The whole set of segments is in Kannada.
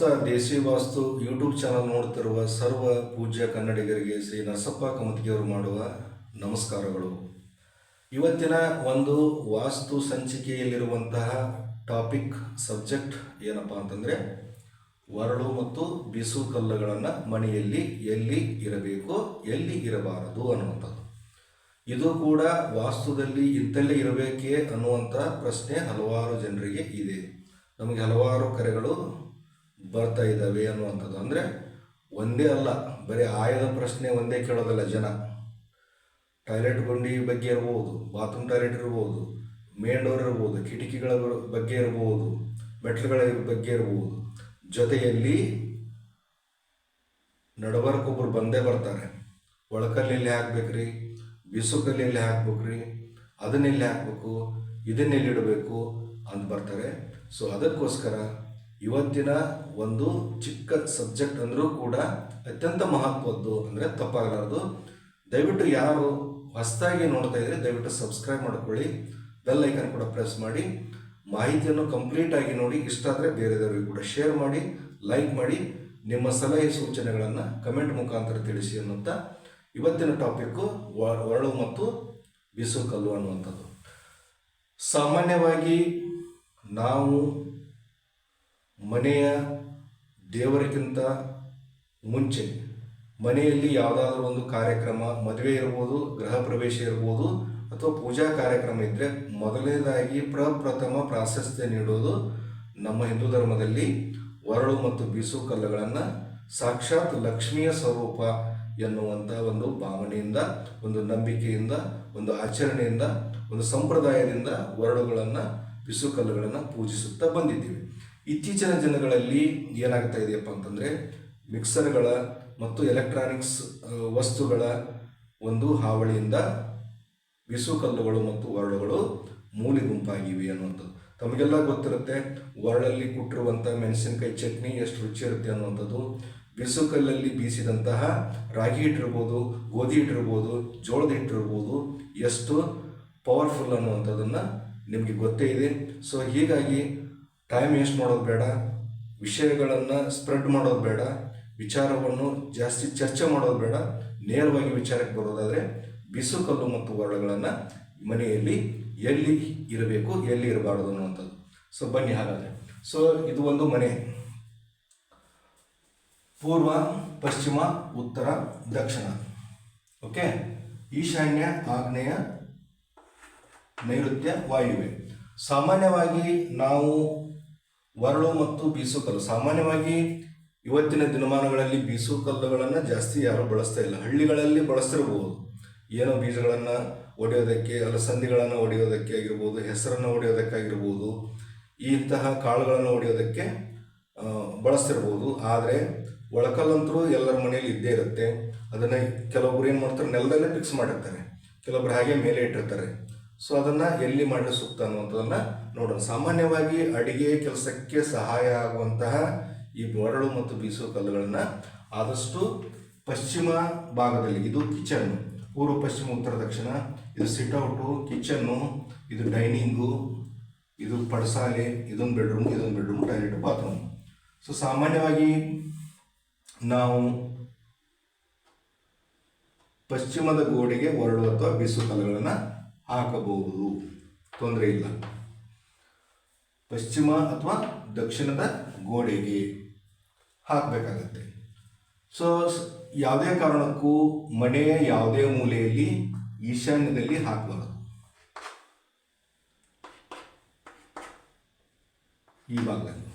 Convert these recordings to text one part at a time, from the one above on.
ಸಮಸ್ತ ದೇಸಿ ವಾಸ್ತು ಯೂಟ್ಯೂಬ್ ಚಾನಲ್ ನೋಡ್ತಿರುವ ಸರ್ವ ಪೂಜ್ಯ ಕನ್ನಡಿಗರಿಗೆ ಶ್ರೀ ನರಸಪ್ಪ ಕಮತಿಗೆಯವರು ಮಾಡುವ ನಮಸ್ಕಾರಗಳು. ಇವತ್ತಿನ ಒಂದು ವಾಸ್ತು ಸಂಚಿಕೆಯಲ್ಲಿರುವಂತಹ ಟಾಪಿಕ್ ಸಬ್ಜೆಕ್ಟ್ ಏನಪ್ಪ ಅಂತಂದರೆ ವರಳು ಮತ್ತು ಬಿಸು ಕಲ್ಲುಗಳನ್ನು ಮನೆಯಲ್ಲಿ ಎಲ್ಲಿ ಇರಬೇಕು, ಎಲ್ಲಿ ಇರಬಾರದು ಅನ್ನುವಂಥದ್ದು. ಇದು ಕೂಡ ವಾಸ್ತುದಲ್ಲಿ ಇಂತಲ್ಲೇ ಇರಬೇಕೇ ಅನ್ನುವಂಥ ಪ್ರಶ್ನೆ ಹಲವಾರು ಜನರಿಗೆ ಇದೆ. ನಮಗೆ ಹಲವಾರು ಕರೆಗಳು ಬರ್ತಾ ಇದ್ದಾವೆ ಅನ್ನುವಂಥದ್ದು. ಅಂದರೆ ಒಂದೇ ಅಲ್ಲ, ಬರೀ ಆಯದ ಪ್ರಶ್ನೆ ಒಂದೇ ಕೇಳೋದಲ್ಲ ಜನ. ಟಾಯ್ಲೆಟ್ ಗುಂಡಿ ಬಗ್ಗೆ ಇರ್ಬೋದು, ಬಾತ್ರೂಮ್ ಟಾಯ್ಲೆಟ್ ಇರ್ಬೋದು, ಮೇನ್ ಡೋರ್ ಇರ್ಬೋದು, ಕಿಟಕಿಗಳ ಬಗ್ಗೆ ಇರ್ಬೋದು, ಮೆಟ್ಲುಗಳ ಬಗ್ಗೆ ಇರ್ಬೋದು. ಜೊತೆಯಲ್ಲಿ ನಡಬರ್ಕೊಬ್ರು ಬಂದೇ ಬರ್ತಾರೆ. ಒಳಕಲ್ಲಿ ಹಾಕ್ಬೇಕ್ರಿ? ಬಿಸುಕಲ್ಲಿ ಎಲ್ಲಿ ಹಾಕ್ಬೇಕ್ರಿ? ಅದನ್ನೆಲ್ಲಿ ಹಾಕಬೇಕು? ಇದನ್ನೆಲ್ಲಿ ಇಡಬೇಕು? ಅಂತ ಬರ್ತಾರೆ. ಸೊ ಅದಕ್ಕೋಸ್ಕರ ಇವತ್ತಿನ ಒಂದು ಚಿಕ್ಕ ಸಬ್ಜೆಕ್ಟ್ ಅಂದರೂ ಕೂಡ ಅತ್ಯಂತ ಮಹತ್ವದ್ದು ಅಂದರೆ ತಪ್ಪಾಗಲಾರದು. ದಯವಿಟ್ಟು ಯಾರು ಹೊಸದಾಗಿ ನೋಡ್ತಾ ಇದ್ರೆ ದಯವಿಟ್ಟು ಸಬ್ಸ್ಕ್ರೈಬ್ ಮಾಡ್ಕೊಳ್ಳಿ. ಬೆಲ್ ಐಕನ್ ಕೂಡ ಪ್ರೆಸ್ ಮಾಡಿ. ಮಾಹಿತಿಯನ್ನು ಕಂಪ್ಲೀಟ್ ಆಗಿ ನೋಡಿ, ಇಷ್ಟ ಆದರೆ ಬೇರೆದವರಿಗೆ ಕೂಡ ಶೇರ್ ಮಾಡಿ ಲೈಕ್ ಮಾಡಿ. ನಿಮ್ಮ ಸಲಹೆ ಸೂಚನೆಗಳನ್ನು ಕಮೆಂಟ್ ಮುಖಾಂತರ ತಿಳಿಸಿ ಅನ್ನುತ್ತಾ ಇವತ್ತಿನ ಟಾಪಿಕ್ಕು ಒರಳು ಮತ್ತು ಬಿಸುಕಲ್ಲು ಅನ್ನುವಂಥದ್ದು. ಸಾಮಾನ್ಯವಾಗಿ ನಾವು ಮನೆಯ ದೇವರಿಗಿಂತ ಮುಂಚೆ ಮನೆಯಲ್ಲಿ ಯಾವುದಾದ್ರೂ ಒಂದು ಕಾರ್ಯಕ್ರಮ, ಮದುವೆ ಇರ್ಬೋದು, ಗೃಹ ಪ್ರವೇಶ ಇರ್ಬೋದು, ಅಥವಾ ಪೂಜಾ ಕಾರ್ಯಕ್ರಮ ಇದ್ದರೆ ಮೊದಲನೇದಾಗಿ ಪ್ರಪ್ರಥಮ ಪ್ರಾಶಸ್ತ್ಯ ನೀಡೋದು ನಮ್ಮ ಹಿಂದೂ ಧರ್ಮದಲ್ಲಿ ವರಳು ಮತ್ತು ಬೀಸು ಕಲ್ಲುಗಳನ್ನು ಸಾಕ್ಷಾತ್ ಲಕ್ಷ್ಮಿಯ ಸ್ವರೂಪ ಎನ್ನುವಂಥ ಒಂದು ಭಾವನೆಯಿಂದ, ಒಂದು ನಂಬಿಕೆಯಿಂದ, ಒಂದು ಆಚರಣೆಯಿಂದ, ಒಂದು ಸಂಪ್ರದಾಯದಿಂದ ಒರಳುಗಳನ್ನು ಬಿಸುಕಲ್ಲುಗಳನ್ನು ಪೂಜಿಸುತ್ತಾ ಬಂದಿದ್ದೀವಿ. ಇತ್ತೀಚಿನ ದಿನಗಳಲ್ಲಿ ಏನಾಗ್ತಾ ಇದೆಯಪ್ಪ ಅಂತಂದರೆ ಮಿಕ್ಸರ್ಗಳ ಮತ್ತು ಎಲೆಕ್ಟ್ರಾನಿಕ್ಸ್ ವಸ್ತುಗಳ ಒಂದು ಹಾವಳಿಯಿಂದ ಬಿಸುಕಲ್ಲುಗಳು ಮತ್ತು ಒರಳುಗಳು ಮೂಲೆ ಗುಂಪಾಗಿವೆ ಅನ್ನುವಂಥದ್ದು. ತಮಗೆಲ್ಲ ಗೊತ್ತಿರುತ್ತೆ, ಒರಳಲ್ಲಿ ಕುಟ್ಟಿರುವಂಥ ಮೆಣಸಿನಕಾಯಿ ಚಟ್ನಿ ಎಷ್ಟು ರುಚಿ ಇರುತ್ತೆ ಅನ್ನುವಂಥದ್ದು. ಬಿಸು ಕಲ್ಲಲ್ಲಿ ಬೀಸಿದಂತಹ ರಾಗಿ ಹಿಟ್ಟಿರ್ಬೋದು ಗೋಧಿ ಹಿಟ್ಟಿರ್ಬೋದು ಜೋಳದ ಹಿಟ್ಟಿರ್ಬೋದು ಎಷ್ಟು ಪವರ್ಫುಲ್ ಅನ್ನುವಂಥದ್ದನ್ನು ನಿಮಗೆ ಗೊತ್ತೇ ಇದೆ. ಸೊ ಹೀಗಾಗಿ ಟೈಮ್ ವೇಸ್ಟ್ ಮಾಡೋದು ಬೇಡ. ವಿಷಯಗಳನ್ನು ಸ್ಪ್ರೆಡ್ ಮಾಡೋದು ಬೇಡ. ವಿಚಾರವನ್ನು ಜಾಸ್ತಿ ಚರ್ಚೆ ಮಾಡೋದು ಬೇಡ. ನೇರವಾಗಿ ವಿಚಾರಕ್ಕೆ ಬರೋದಾದರೆ ಬಿಸು ಕಲ್ಲು ಮತ್ತು ಒರಳುಗಳನ್ನು ಮನೆಯಲ್ಲಿ ಎಲ್ಲಿ ಇರಬೇಕು, ಎಲ್ಲಿ ಇರಬಾರ್ದು ಅನ್ನುವಂಥದ್ದು. ಸೊ ಬನ್ನಿ ಹಾಗಾದರೆ. ಸೊ ಇದು ಒಂದು ಮನೆ. ಪೂರ್ವ, ಪಶ್ಚಿಮ, ಉತ್ತರ, ದಕ್ಷಿಣ. ಓಕೆ ಈಶಾನ್ಯ, ಆಗ್ನೇಯ, ನೈಋತ್ಯ ವಾಯುವೆ ಸಾಮಾನ್ಯವಾಗಿ ನಾವು ವರಳು ಮತ್ತು ಬೀಸು ಕಲ್ಲು ಸಾಮಾನ್ಯವಾಗಿ ಇವತ್ತಿನ ದಿನಮಾನಗಳಲ್ಲಿ ಬೀಸು ಕಲ್ಲುಗಳನ್ನು ಜಾಸ್ತಿ ಯಾರು ಬಳಸ್ತಾ ಇಲ್ಲ. ಹಳ್ಳಿಗಳಲ್ಲಿ ಬಳಸ್ತಿರ್ಬೋದು. ಏನೋ ಬೀಜಗಳನ್ನು ಒಡೆಯೋದಕ್ಕೆ, ಅಲಸಂದಿಗಳನ್ನು ಒಡೆಯೋದಕ್ಕೆ ಆಗಿರ್ಬೋದು, ಹೆಸರನ್ನು ಒಡೆಯೋದಕ್ಕಾಗಿರ್ಬೋದು ಇಂತಹ ಕಾಳುಗಳನ್ನು ಒಡೆಯೋದಕ್ಕೆ ಬಳಸ್ತಿರ್ಬೋದು. ಆದರೆ ಒಳಕಲ್ಲಂತರೂ ಎಲ್ಲರ ಮನೆಯಲ್ಲಿ ಇದ್ದೇ ಇರುತ್ತೆ. ಅದನ್ನು ಕೆಲವೊಬ್ರು ಏನು ಮಾಡ್ತಾರೆ, ನೆಲದಲ್ಲೇ ಫಿಕ್ಸ್ ಮಾಡಿರ್ತಾರೆ. ಕೆಲವೊಬ್ರು ಹಾಗೆ ಮೇಲೆ ಇಟ್ಟಿರ್ತಾರೆ. ಸೊ ಅದನ್ನು ಎಲ್ಲಿ ಮಾಡಲು ಸೂಕ್ತ ಅನ್ನುವಂಥದ್ದನ್ನು ನೋಡೋಣ. ಸಾಮಾನ್ಯವಾಗಿ ಅಡಿಗೆ ಕೆಲಸಕ್ಕೆ ಸಹಾಯ ಆಗುವಂತಹ ಈ ಒರಳು ಮತ್ತು ಬೀಸುವ ಕಲ್ಲುಗಳನ್ನು ಆದಷ್ಟು ಪಶ್ಚಿಮ ಭಾಗದಲ್ಲಿ ಇದು ಕಿಚನ್. ಪೂರ್ವ ಪಶ್ಚಿಮ, ಉತ್ತರ, ದಕ್ಷಿಣ. ಇದು ಸಿಟ್ಔಟು ಕಿಚನ್ನು ಇದು ಡೈನಿಂಗು ಇದು ಪಡಸಾಲೆ, ಇದೊಂದು ಬೆಡ್ರೂಮ್ ಇದೊಂದು ಬೆಡ್ರೂಮ್ ಟಾಯ್ಲೆಟ್ ಬಾತ್ರೂಮ್ ಸೊ ಸಾಮಾನ್ಯವಾಗಿ ನಾವು ಪಶ್ಚಿಮದ ಗೋಡೆಗೆ ಒರಳು ಅಥವಾ ಬೀಸು ಕಲ್ಲುಗಳನ್ನು ಹಾಕಬಹುದು. ತೊಂದರೆ ಇಲ್ಲ. ಪಶ್ಚಿಮ ಅಥವಾ ದಕ್ಷಿಣದ ಗೋಡೆಗೆ ಹಾಕಬೇಕಾಗತ್ತೆ. ಸೊ ಯಾವುದೇ ಕಾರಣಕ್ಕೂ ಮನೆಯ ಯಾವುದೇ ಮೂಲೆಯಲ್ಲಿ ಈಶಾನ್ಯದಲ್ಲಿ ಹಾಕಬಾರದು. ಈ ಭಾಗದಲ್ಲಿ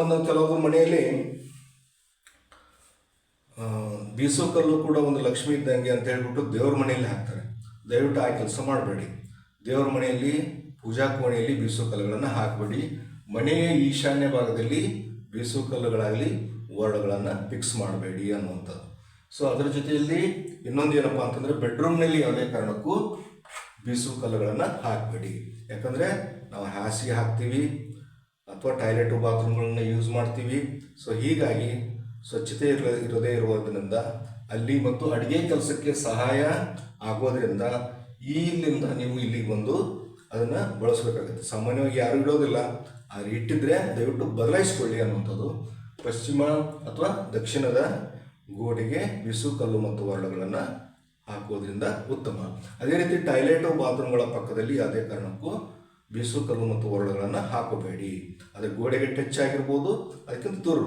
ಒಂದು ಕೆಲವೊಂದು ಮನೆಯಲ್ಲಿ ಬೀಸೋ ಕಲ್ಲು ಕೂಡ ಒಂದು ಲಕ್ಷ್ಮಿ ಇದ್ದಂಗೆ ಅಂತ ಹೇಳ್ಬಿಟ್ಟು ದೇವ್ರ ಮನೆಯಲ್ಲಿ ಹಾಕ್ತಾರೆ. ದಯವಿಟ್ಟು ಆ ಕೆಲಸ ಮಾಡಬೇಡಿ. ದೇವರ ಮನೆಯಲ್ಲಿ, ಪೂಜಾ ಕೋಣೆಯಲ್ಲಿ ಬೀಸೋ ಕಲ್ಲುಗಳನ್ನು ಹಾಕಬೇಡಿ. ಮನೆಯ ಈಶಾನ್ಯ ಭಾಗದಲ್ಲಿ ಬೀಸೋ ಕಲ್ಲುಗಳಾಗಲಿ ವರ್ಡ್ಗಳನ್ನು ಫಿಕ್ಸ್ ಮಾಡಬೇಡಿ ಅನ್ನುವಂಥದ್ದು. ಸೊ ಅದರ ಜೊತೆಯಲ್ಲಿ ಇನ್ನೊಂದು ಏನಪ್ಪ ಅಂತಂದರೆ ಬೆಡ್ರೂಮ್ನಲ್ಲಿ ಯಾವುದೇ ಕಾರಣಕ್ಕೂ ಬೀಸು ಕಲ್ಲುಗಳನ್ನು ಹಾಕಬೇಡಿ. ಯಾಕಂದರೆ ನಾವು ಹಾಸಿಗೆ ಹಾಕ್ತೀವಿ ಅಥವಾ ಟಾಯ್ಲೆಟು ಬಾತ್ರೂಮ್ಗಳನ್ನ ಯೂಸ್ ಮಾಡ್ತೀವಿ. ಸೊ ಹೀಗಾಗಿ ಸ್ವಚ್ಛತೆ ಇರ ಇರದೇ ಇರುವುದರಿಂದ ಅಲ್ಲಿ ಮತ್ತು ಅಡುಗೆ ಕೆಲಸಕ್ಕೆ ಸಹಾಯ ಆಗೋದ್ರಿಂದ ಇಲ್ಲಿಂದ ನೀವು ಇಲ್ಲಿಗೆ ಬಂದು ಅದನ್ನು ಬಳಸಬೇಕಾಗುತ್ತೆ. ಸಾಮಾನ್ಯವಾಗಿ ಯಾರು ಇಡೋದಿಲ್ಲ. ಆದರೆ ಇಟ್ಟಿದ್ರೆ ದಯವಿಟ್ಟು ಬದಲಾಯಿಸ್ಕೊಳ್ಳಿ ಅನ್ನುವಂಥದ್ದು. ಪಶ್ಚಿಮ ಅಥವಾ ದಕ್ಷಿಣದ ಗೋಡೆಗೆ ಬಿಸು, ಕಲ್ಲು ಮತ್ತು ವರ್ಣಗಳನ್ನು ಹಾಕೋದ್ರಿಂದ ಉತ್ತಮ. ಅದೇ ರೀತಿ ಟಾಯ್ಲೆಟು, ಬಾತ್ರೂಮ್ಗಳ ಪಕ್ಕದಲ್ಲಿ ಯಾವುದೇ ಕಾರಣಕ್ಕೂ ಬೀಸು ಕಲ್ಲು ಮತ್ತು ಒರಳುಗಳನ್ನು ಹಾಕಬೇಡಿ. ಅದು ಗೋಡೆಗೆ ಟಚ್ ಆಗಿರ್ಬೋದು, ಅದಕ್ಕಿಂತ ದೂರ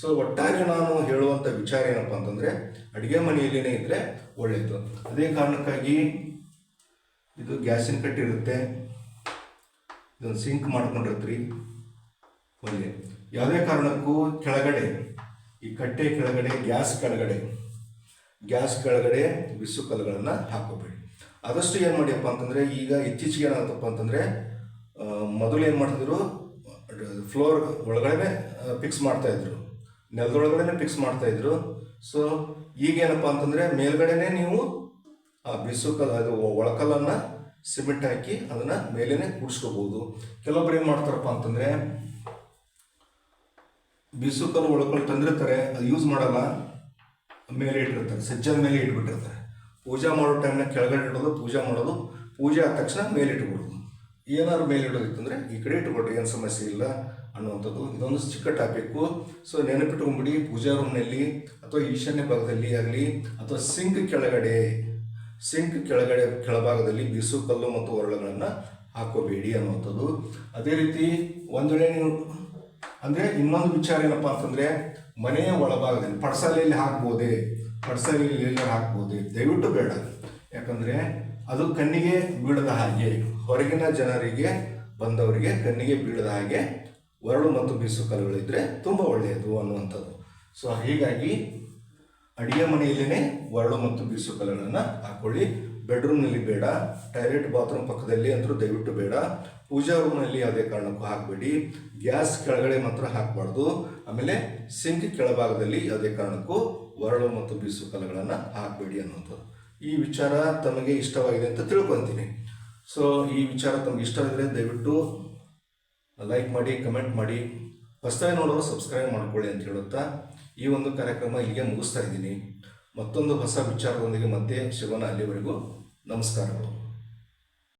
ಸೊ ಒಟ್ಟಾಗಿ ನಾನು ಹೇಳುವಂಥ ವಿಚಾರ ಏನಪ್ಪ ಅಂತಂದರೆ, ಅಡುಗೆ ಮನೆಯಲ್ಲಿನೇ ಇದ್ದರೆ ಒಳ್ಳೆಯದು ಅದೇ ಕಾರಣಕ್ಕಾಗಿ ಇದು ಗ್ಯಾಸಿನ ಕಟ್ಟಿರುತ್ತೆ ಇದನ್ನು ಸಿಂಕ್ ಮಾಡ್ಕೊಂಡಿರ್ತೀರಿ. ಒಳ್ಳೆ. ಯಾವುದೇ ಕಾರಣಕ್ಕೂ ಕೆಳಗಡೆ, ಈ ಕಟ್ಟೆ ಕೆಳಗಡೆ, ಗ್ಯಾಸ್ ಕೆಳಗಡೆ ಗ್ಯಾಸ್ ಕೆಳಗಡೆ ಬಿಸು ಕಲ್ಲುಗಳನ್ನು ಹಾಕೋಬೇಡಿ. ಆದಷ್ಟು ಏನು ಮಾಡಿಯಪ್ಪ ಅಂತಂದರೆ, ಈಗ ಇತ್ತೀಚೆಗೆ ಏನಾಗುತ್ತಪ್ಪ ಅಂತಂದರೆ ಮೊದಲು ಏನು ಮಾಡ್ತಿದ್ರು ಫ್ಲೋರ್ ಒಳಗಡೆ ಫಿಕ್ಸ್ ಮಾಡ್ತಾಯಿದ್ರು ನೆಲದೊಳಗಡೆ ಫಿಕ್ಸ್ ಮಾಡ್ತಾಯಿದ್ರು ಸೊ ಈಗೇನಪ್ಪ ಅಂತಂದರೆ ಮೇಲ್ಗಡೆನೇ ನೀವು, ಆ ಬಿಸು ಕಲ್ಲು ಅದು ಒಳಕಲ್ಲನ್ನು ಸಿಮೆಂಟ್ ಹಾಕಿ ಅದನ್ನು ಮೇಲೇ ಕೂಡಿಸ್ಕೋಬೋದು. ಕೆಲವೊಬ್ರು ಏನು ಮಾಡ್ತಾರಪ್ಪ ಅಂತಂದರೆ ಬಿಸು ಕಲ್ಲು ಒಳಕಲ್ಲು ತಂದಿರ್ತಾರೆ, ಅದು ಯೂಸ್ ಮಾಡಲ್ಲ, ಮೇಲೆ ಇಟ್ಟಿರ್ತಾರೆ, ಸಜ್ಜದ ಮೇಲೆ ಇಟ್ಬಿಟ್ಟಿರ್ತಾರೆ. ಪೂಜಾ ಮಾಡೋ ಟೈಮ್ನ ಕೆಳಗಡೆ ಇಡೋದು, ಪೂಜೆ ಮಾಡೋದು, ಪೂಜೆ ಆದ ತಕ್ಷಣ ಮೇಲೆ ಇಟ್ಬಿಡೋದು. ಏನಾದ್ರು ಮೇಲೆ ಇಡೋದಿತ್ತಂದರೆ, ಈ ಕಡೆ ಇಟ್ಟುಕೊಟ್ಟು ಏನು ಸಮಸ್ಯೆ ಇಲ್ಲ ಅನ್ನುವಂಥದ್ದು. ಇದೊಂದು ಚಿಕ್ಕ ಟಾಪಿಕ್ಕು ಸೊ ನೆನಪಿಟ್ಕೊಂಬಿಡಿ, ಪೂಜಾ ರೂಮ್ನಲ್ಲಿ ಅಥವಾ ಈಶಾನ್ಯ ಭಾಗದಲ್ಲಿ ಆಗಲಿ, ಅಥವಾ ಸಿಂಕ್ ಕೆಳಗಡೆ ಸಿಂಕ್ ಕೆಳಗಡೆ, ಕೆಳಭಾಗದಲ್ಲಿ ಬಿಸು, ಕಲ್ಲು ಮತ್ತು ಒರಳುಗಳನ್ನು ಹಾಕೋಬೇಡಿ ಅನ್ನುವಂಥದ್ದು. ಅದೇ ರೀತಿ ಒಂದು ವೇಳೆ ನೀವು, ಅಂದರೆ ಇನ್ನೊಂದು ವಿಚಾರ ಏನಪ್ಪ ಅಂತಂದರೆ, ಮನೆಯ ಒಳಭಾಗದಲ್ಲಿ, ಪಡ್ಸಾಲೆಯಲ್ಲಿ ಹಾಕ್ಬೋದೇ? ಪಡ್ಸಾಲೆಯಲ್ಲಿ ಹಾಕ್ಬೋದೇ? ದಯವಿಟ್ಟು ಬೇಡ. ಯಾಕಂದರೆ, ಅದು ಕಣ್ಣಿಗೆ ಬೀಳದ ಹಾಗೆ. ಹೊರಗಿನ ಜನರಿಗೆ ಬಂದವರಿಗೆ ಕಣ್ಣಿಗೆ ಬೀಳದ ಹಾಗೆ ಒರಳು ಮತ್ತು ಬೀಸು ಕಲ್ಲುಗಳಿದ್ದರೆ ತುಂಬ ಒಳ್ಳೆಯದು ಅನ್ನುವಂಥದ್ದು. ಸೊ ಹೀಗಾಗಿ ಅಡಿಗೆ ಮನೆಯಲ್ಲೇ ಒರಳು ಮತ್ತು ಬೀಸು ಕಲ್ಲುಗಳನ್ನು ಹಾಕೊಳ್ಳಿ. ಬೆಡ್ರೂಮ್ನಲ್ಲಿ ಬೇಡ ಟಾಯ್ಲೆಟ್ ಬಾತ್ರೂಮ್ ಪಕ್ಕದಲ್ಲಿ ಅಂತೂ ದಯವಿಟ್ಟು ಬೇಡ. ಪೂಜಾ ರೂಮ್ನಲ್ಲಿ ಯಾವುದೇ ಕಾರಣಕ್ಕೂ ಹಾಕಬೇಡಿ. ಗ್ಯಾಸ್ ಕೆಳಗಡೆ ಮಾತ್ರ ಹಾಕಬಾರ್ದು. ಆಮೇಲೆ ಸಿಂಕ್ ಕೆಳಭಾಗದಲ್ಲಿ ಯಾವುದೇ ಕಾರಣಕ್ಕೂ ಒರಳು ಮತ್ತು ಬೀಸು ಕಲ್ಲುಗಳನ್ನು ಹಾಕಬೇಡಿ ಅನ್ನುವಂಥದ್ದು. ಈ ವಿಚಾರ ತಮಗೆ ಇಷ್ಟವಾಗಿದೆ ಅಂತ ತಿಳ್ಕೊತೀನಿ. ಸೊ ಈ ವಿಚಾರ ತಮಗೆ ಇಷ್ಟವಿದ್ರೆ ದಯವಿಟ್ಟು ಲೈಕ್ ಮಾಡಿ ಕಮೆಂಟ್ ಮಾಡಿ. ಹೊಸದಾಗಿ ನೋಡೋರು ಸಬ್ಸ್ಕ್ರೈಬ್ ಮಾಡ್ಕೊಳ್ಳಿ ಅಂತ ಹೇಳುತ್ತಾ, ಈ ಒಂದು ಕಾರ್ಯಕ್ರಮ ಇಲ್ಲಿಗೆ ಮುಗಿಸ್ತಾ ಇದ್ದೀನಿ. ಮತ್ತೊಂದು ಹೊಸ ವಿಚಾರದೊಂದಿಗೆ ಮತ್ತೆ ಶಿವನ ಅಲ್ಲಿವರೆಗೂ ನಮಸ್ಕಾರಗಳು.